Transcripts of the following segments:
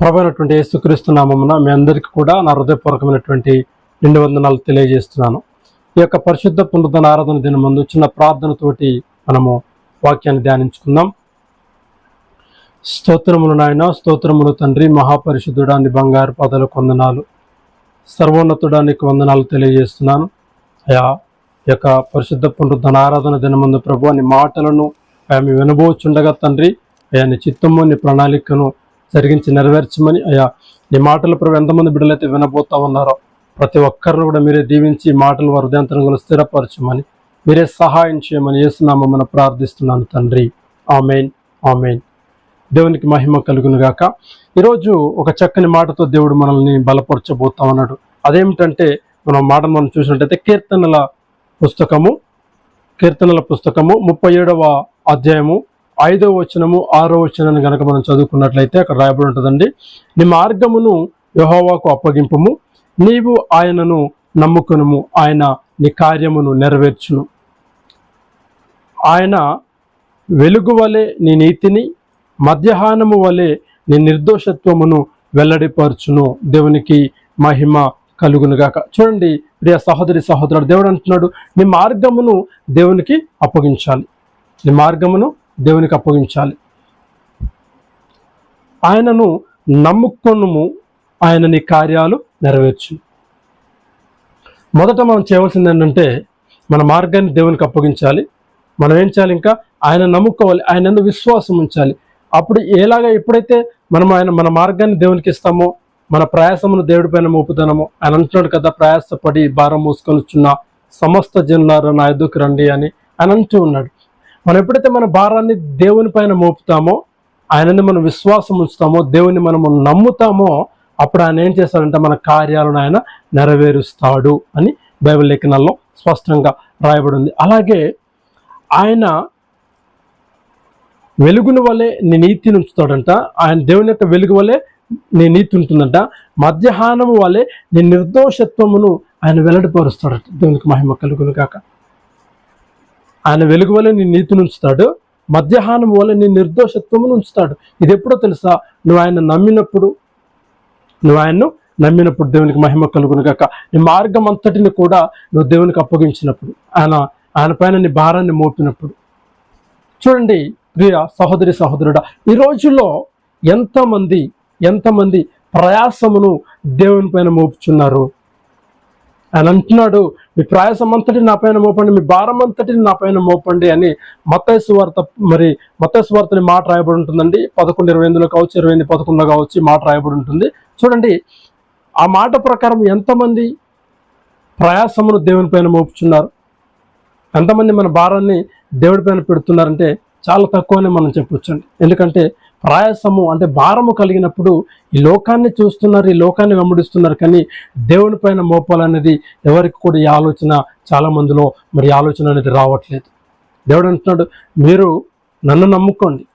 ప్రభుత్వ యేసుక్రీస్తు మీ అందరికీ కూడా నా హృదయపూర్వకమైనటువంటి రెండు వందనాలు తెలియజేస్తున్నాను. ఈ యొక్క పరిశుద్ధ పునరుద్ధరణ ఆరాధన దిన ముందు చిన్న ప్రార్థనతోటి మనము వాక్యాన్ని ధ్యానించుకుందాం. స్తోత్రములు నాయన స్తోత్రములు తండ్రి మహాపరిశుద్ధుడాన్ని బంగారు పదలు కొందనాలు సర్వోన్నతుడానికి వందనాలు తెలియజేస్తున్నాను. అయా ఈ యొక్క పరిశుద్ధ పునరుద్ధరణ ఆరాధన దినమందు ప్రభు అని మాటలను ఆమె వినబోచుండగా తండ్రి ఆయన చిత్తము నీ ప్రణాళికను జరిగించి నెరవేర్చమని అయ్యా నీ మాటలు ప్రభు ఎంతమంది బిడ్డలైతే వినబోతా ఉన్నారో ప్రతి ఒక్కరిని కూడా మీరే దీవించి మాటలు వారి స్థిరపరచమని మీరే సహాయం చేయమని ఏసునామని ప్రార్థిస్తున్నాను తండ్రి. Amen amen. దేవునికి మహిమ కలుగును గాక. ఈరోజు ఒక చక్కని మాటతో దేవుడు మనల్ని బలపరచబోతా ఉన్నాడు. అదేమిటంటే మనం మాటను మనం చూసినట్టయితే కీర్తనల పుస్తకము కీర్తనల పుస్తకము ముప్పై ఏడవ అధ్యాయము ఐదవ వచనము ఆరో వచనాన్ని కనుక మనం చదువుకున్నట్లయితే అక్కడ రాయబడి ఉంటుందండి. నీ మార్గమును యహోవాకు అప్పగింపుము. నీవు ఆయనను నమ్ముకునుము. ఆయన నీ కార్యమును నెరవేర్చును. ఆయన వెలుగు వలె నీ నీతిని మధ్యాహ్నము వలె నీ నిర్దోషత్వమును వెల్లడిపరచును. దేవునికి మహిమ కలుగునుగాక. చూడండి ప్రియ సహోదరి సహోదరుడు దేవుడు అంటున్నాడు నీ మార్గమును దేవునికి అప్పగించాలి. నీ మార్గమును దేవునికి అప్పగించాలి. ఆయనను నమ్ముకొనుము ఆయన నీ కార్యాలు నెరవేర్చు. మొదట మనం చేయవలసింది ఏంటంటే మన మార్గాన్ని దేవునికి అప్పగించాలి. మనం ఏం చేయాలి ఇంకా? ఆయన నమ్ముకోవాలి ఆయన విశ్వాసం ఉంచాలి. అప్పుడు ఎలాగా ఎప్పుడైతే మనం ఆయన మన మార్గాన్ని దేవునికి ఇస్తామో మన ప్రయాసమును దేవుడి పైన మోపుతానమో ఆయన అంటున్నాడు కదా ప్రయాసపడి భారం మోసుకొని వచ్చిన సమస్త జనులారు నా ఎదుకు రండి అని ఆయన అంటూ ఉన్నాడు. మనం ఎప్పుడైతే మన భారాన్ని దేవుని పైన మోపుతామో ఆయనని మనం విశ్వాసం ఉంచుతామో దేవుని మనము నమ్ముతామో అప్పుడు ఆయన ఏం చేస్తాడంటే మన కార్యాలను ఆయన నెరవేరుస్తాడు అని బైబిల్ లేఖనాల్లో స్పష్టంగా రాయబడి ఉంది అలాగే ఆయన వెలుగుని వలె నీ నీతిని ఉంచుతాడంట. ఆయన దేవుని యొక్క వెలుగు వలె నీ నీతి ఉంటుందంట. మధ్యాహ్నము వలె నీ నిర్దోషత్వమును ఆయన వెల్లడిపరుస్తాడట. దేవునికి మహిమ కలుగును కాక ఆయన వెలుగు వల్ల నీ నీతిని ఉంచుతాడు మధ్యాహ్నం వల్ల నీ నిర్దోషత్వమును ఉంచుతాడు. ఇది ఎప్పుడో తెలుసా? నువ్వు ఆయన నమ్మినప్పుడు నువ్వు ఆయన్ను నమ్మినప్పుడు దేవునికి మహిమ కలుగును కాక నీ మార్గం అంతటిని కూడా నువ్వు దేవునికి అప్పగించినప్పుడు ఆయన ఆయన పైన నీ భారాన్ని మోపినప్పుడు. చూడండి ప్రియ సహోదరి సహోదరుడా ఈ రోజుల్లో ఎంతమంది ఎంతమంది ప్రయాసమును దేవుని పైన మోపుచున్నారు? ఆయన అంటున్నాడు మీ ప్రయాసం అంతటి నా పైన మోపండి మీ భారం అంతటిని నా పైన మోపండి అని మత్తైసు వార్త మరి మత్తైసు వార్తని మాట రాయబడి ఉంటుందండి. పదకొండు ఇరవై ఎనిమిదిలో కావచ్చు ఇరవై ఎనిమిది పదకొండులో కావచ్చు మాట రాయబడి ఉంటుంది. చూడండి ఆ మాట ప్రకారం ఎంతమంది ప్రయాసమును దేవుని పైన మోపుచున్నారు? ఎంతమంది మన భారాన్ని దేవుడి పైన పెడుతున్నారంటే చాలా తక్కువనే మనం చెప్పొచ్చండి. ఎందుకంటే ప్రయాసము అంటే భారము కలిగినప్పుడు ఈ లోకాన్ని చూస్తున్నారు ఈ లోకాన్ని వెంబడిస్తున్నారు. కానీ దేవుని పైన మోపాలనేది ఎవరికి కూడా ఈ ఆలోచన చాలా మందిలో మరి ఆలోచన అనేది రావట్లేదు. దేవుడు అంటున్నాడు మీరు నన్ను నమ్ముకోండి.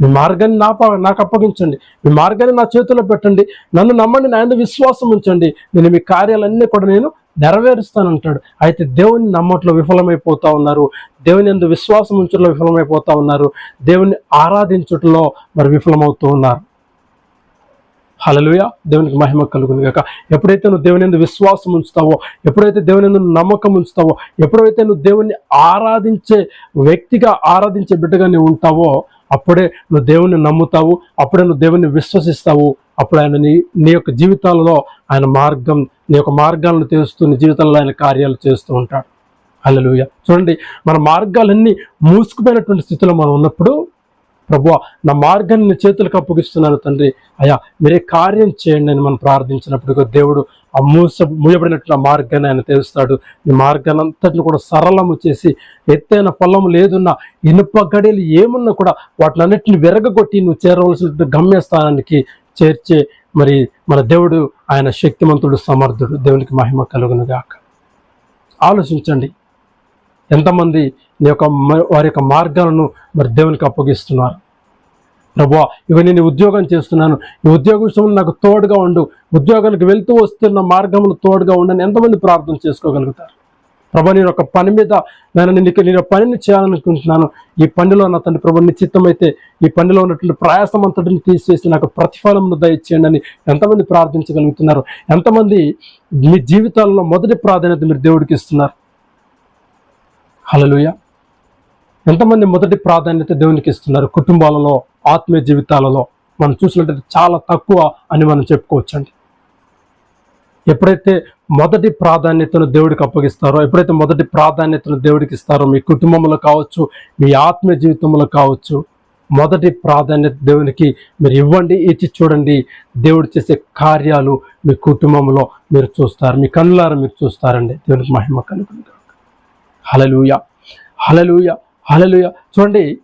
మీ మార్గాన్ని నా నాకు అప్పగించండి. మీ మార్గాన్ని నా చేతిలో పెట్టండి. నన్ను నమ్మండి నా విశ్వాసం ఉంచండి. నేను మీ కార్యాలన్నీ కూడా నేను నెరవేరుస్తానంటాడు. అయితే దేవుని నమ్మట్లో విఫలమైపోతా ఉన్నారు. దేవుని ఎందు విశ్వాసం ఉంచడంలో విఫలమైపోతా ఉన్నారు. దేవుని ఆరాధించటంలో మరి విఫలమవుతూ ఉన్నారు. హలలుయ దేవునికి మహిమ కలుగును గాక. ఎప్పుడైతే నువ్వు దేవుని విశ్వాసం ఉంచుతావో ఎప్పుడైతే దేవుని యందు నమ్మకం ఉంచుతావో ఎప్పుడైతే నువ్వు దేవుణ్ణి ఆరాధించే వ్యక్తిగా ఆరాధించే బిడ్డగా నువ్వు ఉంటావో అప్పుడే నువ్వు దేవుని నమ్ముతావు అప్పుడే నువ్వు దేవుని విశ్వసిస్తావు అప్పుడు ఆయన నీ నీ యొక్క జీవితాలలో ఆయన మార్గం నీ యొక్క మార్గాలను తెలుస్తూ నీ జీవితంలో ఆయన కార్యాలు చేస్తూ ఉంటాడు. హల్లెలూయా. చూడండి మన మార్గాలన్నీ మూసుకుపోయినటువంటి స్థితిలో మనం ఉన్నప్పుడు ప్రభు నా మార్గాన్ని నీ చేతులకు అప్పగిస్తున్నాను తండ్రి. అయ్యా మీరే కార్యం చేయండి అని మనం ప్రార్థించినప్పుడు దేవుడు ఆ మూస మూయబడినట్టు ఆ మార్గాన్ని ఆయన తెలుస్తాడు ఈ మార్గాన్ని అంతటిని కూడా సరళము చేసి ఎత్తైన పొలం లేదున్న ఇనుప గడియలు ఏమున్నా కూడా వాటిని అన్నిటిని విరగగొట్టి నువ్వు చేరవలసిన గమ్యస్థానానికి చేర్చే మరి మన దేవుడు ఆయన శక్తిమంతుడు సమర్థుడు దేవునికి మహిమ కలుగును గాక ఆలోచించండి. ఎంతమంది నీ యొక్క మ- వారి యొక్క మార్గాలను మరి దేవునికి అప్పగిస్తున్నారు. ప్రభా ఇక నేను ఉద్యోగం చేస్తున్నాను. ఈ ఉద్యోగ విషయంలో నాకు తోడుగా ఉండు. ఉద్యోగానికి వెళ్తూ వస్తున్న మార్గంలో తోడుగా ఉండని ఎంతమంది ప్రార్థన చేసుకోగలుగుతారు? ప్రభా నేను ఒక పని మీద నేను నీకు నేను పనిని చేయాలనుకుంటున్నాను. ఈ పనిలో నా తండ్రి ప్రభు నిశ్చితమైతే ఈ పనిలో ఉన్నటువంటి ప్రయాసం అంతటిని తీసివేసి నాకు ప్రతిఫలం దయచేయండి అని ఎంతమంది ప్రార్థించగలుగుతున్నారు? ఎంతమంది మీ జీవితాల్లో మొదటి ప్రాధాన్యత మీరు దేవుడికి ఇస్తున్నారు? హలలుయ ఎంతమంది మొదటి ప్రాధాన్యత దేవునికి ఇస్తున్నారు? కుటుంబాలలో ఆత్మీయ జీవితాలలో. మనం చూసినట్టయితే చాలా తక్కువ అని మనం చెప్పుకోవచ్చండి. ఎప్పుడైతే మొదటి ప్రాధాన్యతను దేవుడికి అప్పగిస్తారో ఎప్పుడైతే మొదటి ప్రాధాన్యతను దేవుడికి ఇస్తారో మీ కుటుంబంలో కావచ్చు మీ ఆత్మీయ జీవితంలో కావచ్చు మొదటి ప్రాధాన్యత దేవునికి మీరు ఇవ్వండి ఇచ్చి చూడండి. దేవుడు చేసే కార్యాలు మీ కుటుంబంలో మీరు చూస్తారు మీ కన్నులారా మీరు చూస్తారండి. దేవునికి మహిమ కలుగుతుంది హలలుయ హలలుయ హలలుయ చూడండి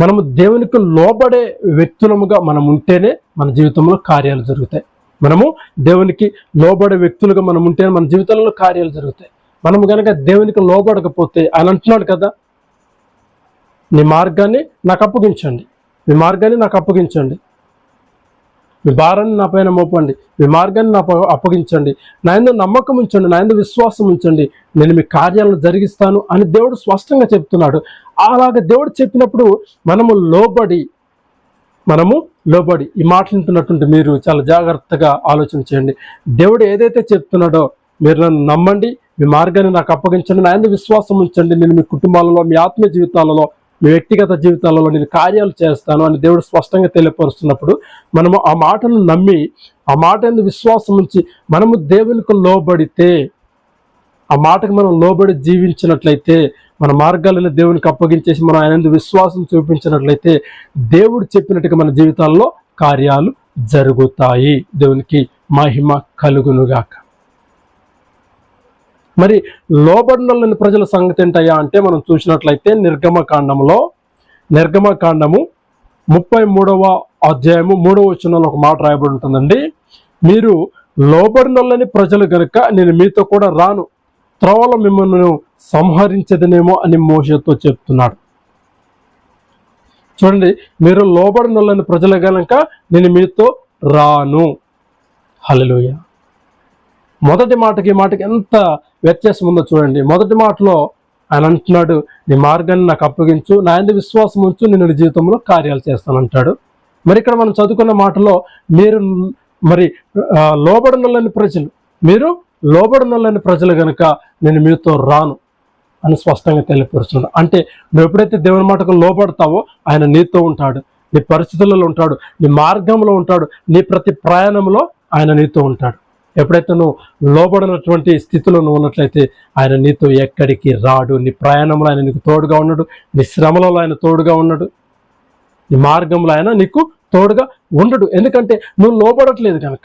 మనము దేవునికి లోబడే వ్యక్తులముగా మనం ఉంటేనే మన జీవితంలో కార్యాలు జరుగుతాయి. మనము దేవునికి లోబడే వ్యక్తులుగా మనం ఉంటేనే మన జీవితంలో కార్యాలు జరుగుతాయి. మనము కనుక దేవునికి లోబడకపోతే ఆయన అంటున్నాడు కదా నీ మార్గాన్ని నాకు అప్పగించండి. మీ మార్గాన్ని నాకు అప్పగించండి. మీ భారాన్ని నా పైన మోపండి. మీ మార్గాన్ని నా అప్పగించండి. నా ఎందు నమ్మకం ఉంచండి. నా ఎందు విశ్వాసం ఉంచండి. నేను మీ కార్యాలను జరిగిస్తాను అని దేవుడు స్పష్టంగా చెప్తున్నాడు. అలాగ దేవుడు చెప్పినప్పుడు మనము లోబడి మనము లోబడి ఈ మాట్లాడుతున్నటువంటి మీరు చాలా జాగ్రత్తగా ఆలోచన చేయండి. దేవుడు ఏదైతే చెప్తున్నాడో మీరు నన్ను నమ్మండి. మీ మార్గాన్ని నాకు అప్పగించండి. నా ఎందు విశ్వాసం ఉంచండి. నేను మీ కుటుంబాలలో మీ ఆత్మీయ జీవితాలలో మీ వ్యక్తిగత జీవితాలలో నేను కార్యాలు చేస్తాను అని దేవుడు స్పష్టంగా తెలియపరుస్తున్నప్పుడు మనము ఆ మాటను నమ్మి ఆ మాట ఎందుకు విశ్వాసం ఉంచి మనము దేవునికి లోబడితే ఆ మాటకు మనం లోబడి జీవించినట్లయితే మన మార్గాలను దేవునికి అప్పగించేసి మనం ఆయన విశ్వాసం చూపించినట్లయితే దేవుడు చెప్పినట్టుగా మన జీవితాల్లో కార్యాలు జరుగుతాయి. దేవునికి మహిమ కలుగునుగాక. మరి లోబడినల్లని ప్రజల సంగతి ఏంటయ్యా అంటే మనం చూసినట్లయితే నిర్గమకాండంలో నిర్గమకాండము ముప్పై మూడవ అధ్యాయము మూడవ వచనంలో ఒక మాట రాయబడి ఉంటుందండి. మీరు లోబడినల్లని ప్రజలు గనుక నేను మీతో కూడా రాను త్రోవలో మిమ్మల్ని సంహరించదనేమో అని మోసతో చెప్తున్నాడు. చూడండి మీరు లోబడినల్లని ప్రజలు గనక నేను మీతో రాను. హలోయ మొదటి మాటకి మాటకి ఎంత వ్యత్యాసం ఉందో చూడండి. మొదటి మాటలో ఆయన అంటున్నాడు నీ మార్గాన్ని నాకు అప్పగించు నా ఎందుకు విశ్వాసం ఉంచు నేను జీవితంలో కార్యాలు చేస్తానంటాడు. మరి ఇక్కడ మనం చదువుకున్న మాటలో మీరు మరి లోబడినల్లని ప్రజలు మీరు లోబడినల్లని ప్రజలు కనుక నేను మీతో రాను అని స్పష్టంగా తెలియపరుస్తున్నాడు. అంటే నువ్వు ఎప్పుడైతే దేవుని మాటకు లోబడతావో ఆయన నీతో ఉంటాడు నీ పరిస్థితులలో ఉంటాడు నీ మార్గంలో ఉంటాడు నీ ప్రతి ప్రయాణంలో ఆయన నీతో ఉంటాడు. ఎప్పుడైతే నువ్వు లోబడినటువంటి స్థితిలో నువ్వు ఉన్నట్లయితే ఆయన నీతో ఎక్కడికి రాడు. నీ ప్రయాణంలో ఆయన నీకు తోడుగా ఉన్నాడు. నీ శ్రమలలో ఆయన తోడుగా ఉన్నాడు. నీ మార్గంలో ఆయన నీకు తోడుగా ఉండడు. ఎందుకంటే నువ్వు లోబడట్లేదు కనుక.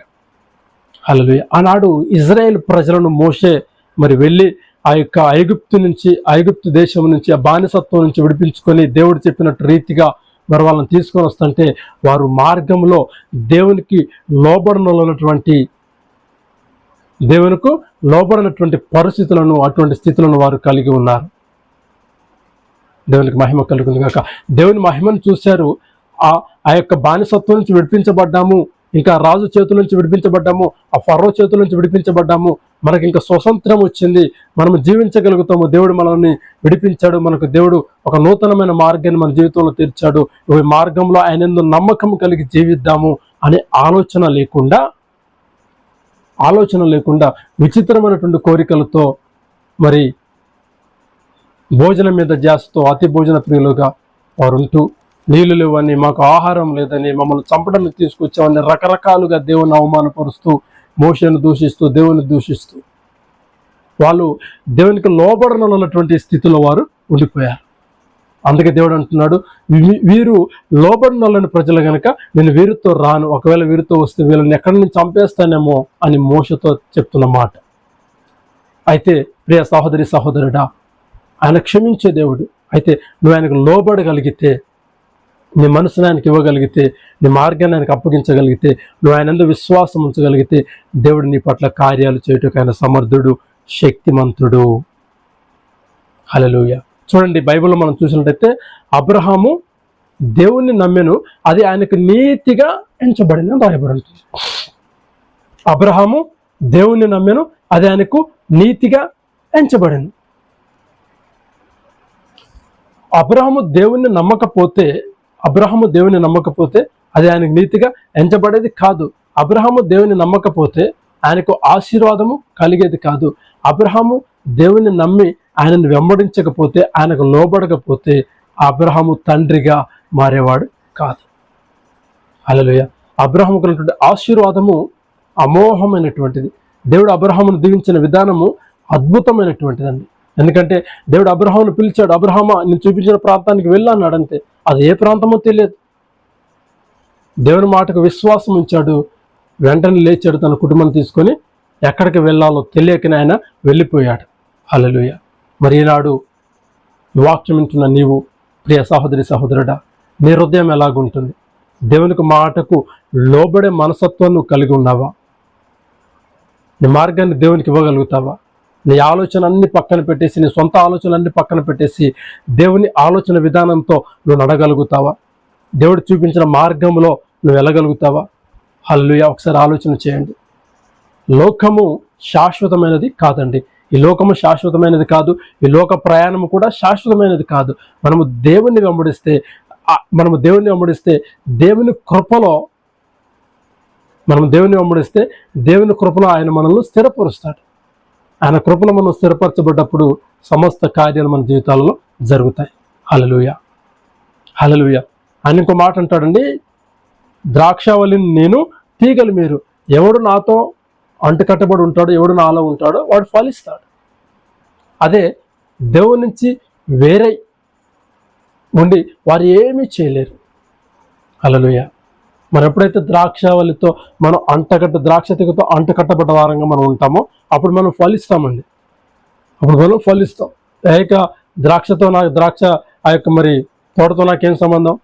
అలా ఆనాడు ఇజ్రాయెల్ ప్రజలను మోసే మరి వెళ్ళి ఆ యొక్క ఐగుప్తు నుంచి ఐగుప్తు దేశం నుంచి ఆ బానిసత్వం నుంచి విడిపించుకొని దేవుడు చెప్పినట్టు రీతిగా మరి వాళ్ళని తీసుకొని వస్తుంటే వారు మార్గంలో దేవునికి లోబడనటువంటి దేవునికి లోబడినటువంటి పరిస్థితులను అటువంటి స్థితులను వారు కలిగి ఉన్నారు. దేవునికి మహిమ కలుగుంది కాక దేవుని మహిమను చూశారు. ఆ ఆ యొక్క బానిసత్వం నుంచి విడిపించబడ్డాము. ఇంకా రాజు చేతుల నుంచి విడిపించబడ్డాము. ఆ ఫర్రో చేతుల నుంచి విడిపించబడ్డాము. మనకి ఇంకా స్వతంత్రం వచ్చింది. మనం జీవించగలుగుతాము. దేవుడు మనల్ని విడిపించాడు. మనకు దేవుడు ఒక నూతనమైన మార్గాన్ని మన జీవితంలో తీర్చాడు. ఈ మార్గంలో ఆయన నమ్మకం కలిగి జీవిద్దాము అనే ఆలోచన లేకుండా ఆలోచన లేకుండా విచిత్రమైనటువంటి కోరికలతో మరి భోజనం మీద జాస్తో అతి భోజన ప్రియులుగా వారు ఉంటూ నీళ్ళు లేవని మాకు ఆహారం లేదని మమ్మల్ని చంపడానికి తీసుకొచ్చామని రకరకాలుగా దేవుని అవమానపరుస్తూ మోషను దూషిస్తూ దేవుని దూషిస్తూ వాళ్ళు దేవునికి లోబడనటువంటి స్థితిలో వారు ఉండిపోయారు. అందుకే దేవుడు అంటున్నాడు వీరు లోబడినోళ్ళని ప్రజలు గనక నేను వీరితో రాను. ఒకవేళ వీరితో వస్తే వీళ్ళని ఎక్కడి నుంచి చంపేస్తానేమో అని మోసతో చెప్తున్న మాట. అయితే ప్రియ సహోదరి సహోదరుడా ఆయన క్షమించే దేవుడు. అయితే నువ్వు ఆయనకు లోబడగలిగితే నీ మనసుని ఆయనకి ఇవ్వగలిగితే నీ మార్గాన్ని ఆయనకు అప్పగించగలిగితే నువ్వు ఆయన విశ్వాసం ఉంచగలిగితే దేవుడు నీ పట్ల కార్యాలు చేయటకు ఆయన సమర్థుడు శక్తిమంతుడు. హలలుయ చూడండి బైబిల్లో మనం చూసినట్టయితే అబ్రహాము దేవుణ్ణి నమ్మెను అది ఆయనకు నీతిగా ఎంచబడిన రాయబడి ఉంటుంది అబ్రహాము దేవుణ్ణి నమ్మెను అది ఆయనకు నీతిగా ఎంచబడింది. అబ్రహము దేవుణ్ణి నమ్మకపోతే అబ్రహము దేవుని నమ్మకపోతే అది ఆయనకు నీతిగా ఎంచబడేది కాదు. అబ్రహము దేవుని నమ్మకపోతే ఆయనకు ఆశీర్వాదము కలిగేది కాదు. అబ్రహాము దేవుని నమ్మి ఆయనను వెంబడించకపోతే ఆయనకు లోబడకపోతే అబ్రహాము తండ్రిగా మారేవాడు కాదు. అలలోయ అబ్రహాముకు ఉన్నటువంటి ఆశీర్వాదము అమోహమైనటువంటిది దేవుడు అబ్రహామును దీవించిన విధానము అద్భుతమైనటువంటిదండి. ఎందుకంటే దేవుడు అబ్రహామును పిలిచాడు అబ్రహమా నేను చూపించిన ప్రాంతానికి వెళ్ళన్నాడు అంతే అది ఏ ప్రాంతమో తెలియదు. దేవుని మాటకు విశ్వాసం ఉంచాడు. వెంటనే లేచాడు తన కుటుంబం తీసుకొని ఎక్కడికి వెళ్ళాలో తెలియకనే ఆయన వెళ్ళిపోయాడు. హల్లెలూయ. మరి ఈనాడు వాక్యం వింటున్న నీవు ప్రియ సహోదరి సహోదరుడా నీ హృదయం ఎలాగుంటుంది? దేవునికి మాటకు లోబడే మనసత్వం నువ్వు కలిగి ఉన్నావా? నీ మార్గాన్ని దేవునికి ఇవ్వగలుగుతావా? నీ ఆలోచన అన్ని పక్కన పెట్టేసి నీ సొంత ఆలోచనలన్నీ పక్కన పెట్టేసి దేవుని ఆలోచన విధానంతో నువ్వు నడగలుగుతావా? దేవుడు చూపించిన మార్గంలో నువ్వు వెళ్ళగలుగుతావా? హల్లుయా ఒకసారి ఆలోచన చేయండి. లోకము శాశ్వతమైనది కాదండి. ఈ లోకము శాశ్వతమైనది కాదు. ఈ లోక ప్రయాణము కూడా శాశ్వతమైనది కాదు. మనము దేవుణ్ణి వెంబడిస్తే మనము దేవుణ్ణి వెంబడిస్తే దేవుని కృపలో మనం దేవుని వెంబడిస్తే దేవుని కృపలో ఆయన మనల్ని స్థిరపరుస్తాడు. ఆయన కృపలో మనం స్థిరపరచబడ్డప్పుడు సమస్త కార్యాలు మన జీవితాలలో జరుగుతాయి. హలలుయ హలలుయ ఆయన ఇంకో మాట అంటాడండి ద్రాక్షావళిని నేను తీగలు మీరు. ఎవడు నాతో అంటుకట్టబడి ఉంటాడో ఎవడు నాలో ఉంటాడో వాడు ఫలిస్తాడు. అదే దేవుని నుంచి వేరే ఉండి వారు ఏమీ చేయలేరు. అలలుయ మనం ఎప్పుడైతే ద్రాక్షావళితో మనం అంటకట్ట ద్రాక్ష తీగతో అంటకట్టబడ్డ వారంగా మనం ఉంటామో అప్పుడు మనం ఫలిస్తామండి. అప్పుడు మనం ఫలిస్తాం. ఏక ద్రాక్షతో నాకు ద్రాక్ష ఆ యొక్క మరి తోటతో నాకేం సంబంధం?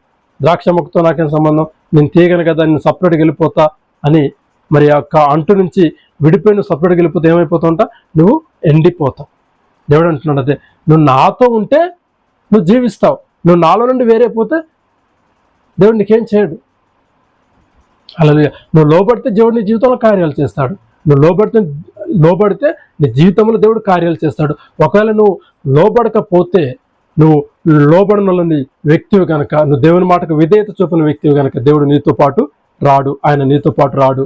ద్రాక్ష మొక్కతో నాకేం సంబంధం? నేను తీయగలను కదా నేను సపరేట్గా వెళ్ళిపోతా అని మరి ఆ యొక్క అంటు నుంచి విడిపోయి నువ్వు సపరేట్గా వెళ్ళిపోతే ఏమైపోతావుంట నువ్వు ఎండిపోతావు. దేవుడు అంటున్నాడు అదే నువ్వు నాతో ఉంటే నువ్వు జీవిస్తావు. నువ్వు నాలో నుండి వేరే పోతే దేవుడు నీకేం చేయడు. అలా నువ్వు లోబడితే దేవుడు నీ జీవితంలో కార్యాలు చేస్తాడు. నువ్వు లోబడితే లోబడితే నీ జీవితంలో దేవుడు కార్యాలు చేస్తాడు. ఒకవేళ నువ్వు లోబడకపోతే నువ్వు లోబడనలని వ్యక్తివి కనుక నువ్వు దేవుని మాటకు విధేయత చూపిన వ్యక్తివి కనుక దేవుడు నీతో పాటు రాడు. ఆయన నీతో పాటు రాడు.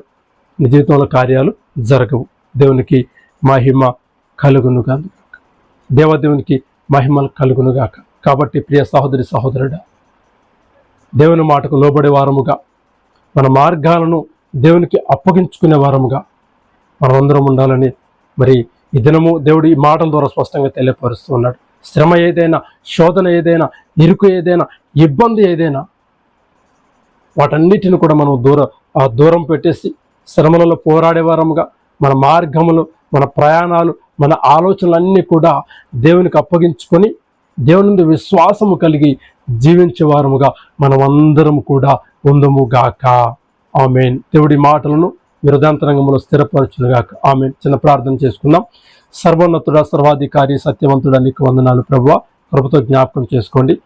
నీ జీవితంలో కార్యాలు జరగవు. దేవునికి మహిమ కలుగునుగా దేవదేవునికి మహిమలు కలుగునుగాక కాబట్టి ప్రియ సహోదరి సహోదరుడా దేవుని మాటకు లోబడే వారముగా మన మార్గాలను దేవునికి అప్పగించుకునే వారముగా మనమందరం ఉండాలని మరి ఈ దినము దేవుడు ఈ మాటల ద్వారా స్పష్టంగా తెలియపరుస్తూ ఉన్నాడు. శ్రమ ఏదైనా శోధన ఏదైనా ఇరుకు ఏదైనా ఇబ్బంది ఏదైనా వాటన్నిటిని కూడా మనం దూరం దూరం పెట్టేసి శ్రమలలో పోరాడేవారముగా మన మార్గములు మన ప్రయాణాలు మన ఆలోచనలన్నీ కూడా దేవునికి అప్పగించుకొని దేవుని విశ్వాసము కలిగి జీవించే వారముగా మనమందరం కూడా ఉందముగాక ఆమెన్. దేవుడి మాటలను విరదాంతరంగంలో స్థిరపరచునుగాక. ఆమె చిన్న ప్రార్థన చేసుకుందాం. సర్వోన్నతుడ సర్వాధికారి సత్యవంతుడ నీకు వందనాలు ప్రభువ. కృపతో జ్ఞాపకం చేసుకోండి.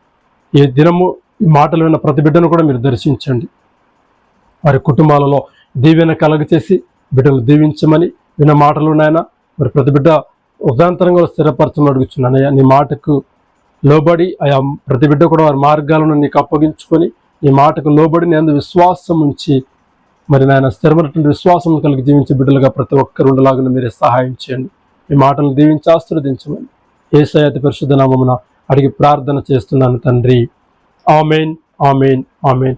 ఈ దినము ఈ మాటలు విన్న ప్రతి బిడ్డను కూడా మీరు దర్శించండి. వారి కుటుంబాలలో దీవెన కలగచేసి బిడ్డలు దీవించమని విన్న మాటలు నాయన. మరి ప్రతి బిడ్డ ఉదాంతరంగా స్థిరపరచమని అడుగుచున్నానయ్యా నీ మాటకు లోబడి ఆయా ప్రతి బిడ్డ కూడా వారి మార్గాలను నీకు అప్పగించుకొని నీ మాటకు లోబడి నేను విశ్వాసం ఉంచి మరి నాయన స్థిరమైనటువంటి విశ్వాసం కలిగి జీవించే బిడ్డలుగా ప్రతి ఒక్కరు ఉండలాగా మీరే సహాయం చేయండి. మీ మాటలు దీవించి ఆశీర్వదించమని ఏసయాతి పరిశుద్ధ నామమున అడిగి ప్రార్థన చేస్తున్నాను తండ్రి. Amen amen amen.